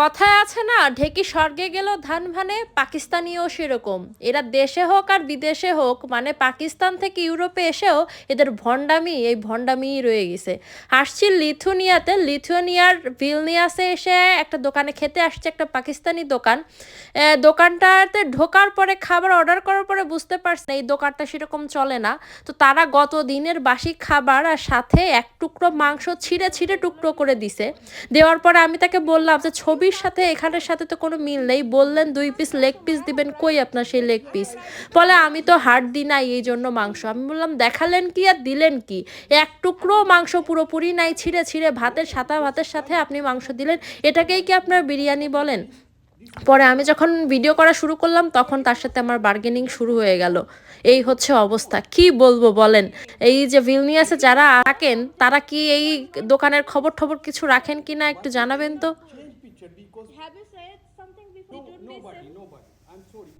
কথায় আছে না, ঢেকি স্বর্গে গেল ধান ভানে, পাকিস্তানিও সেরকম। এরা দেশে হোক আর বিদেশে হোক মানে পাকিস্তান থেকে ইউরোপে এসেও এদের ভণ্ডামি, এই ভণ্ডামি রয়ে গেছে। আসছি লিথুনিয়াতে লিথুনিয়ার ভিলনিয়াসে এসে একটা দোকানে খেতে আসছে একটা পাকিস্তানি দোকান। দোকানটাতে ঢোকার পরে, খাবার অর্ডার করার পরে বুঝতে পারছি এই দোকানটা সেরকম চলে না। তো তারা গত দিনের বাসি খাবার আর সাথে এক টুকরো মাংস ছিঁড়ে ছিঁড়ে টুকরো করে দিছে। দেওয়ার পরে আমি তাকে বললাম যে ছবির সাথে, এখানের সাথে তো কোনো মিল নেই। বললেন, দুই পিস লেগ পিস দিবেন কই আপনার সেই লেগ পিস বলে, আমি তো হাড় দিই নাই এই জন্য মাংস। আমি বললাম, দেখালেন কি আর দিলেন কি? এক টুকরো মাংস পুরোপুরি নাই, ছিঁড়ে ছিঁড়ে ভাতের সাদা ভাতের সাথে আপনি মাংস দিলেন। এটাকেই কি আপনার বিরিয়ানি বলেন? পরে আমি যখন ভিডিও করা শুরু করলাম, তখন তার সাথে আমার বার্গেনিং শুরু হয়ে গেল। এই হচ্ছে অবস্থা। কি বলব বলেন? এই যে ভিলনিয়াসে যারা থাকেন, তারা কি এই দোকানের খবর টবর কিছু রাখেন কি না একটু জানাবেন তো? Picture because Have you said something before? no, nobody, nobody. I'm sorry.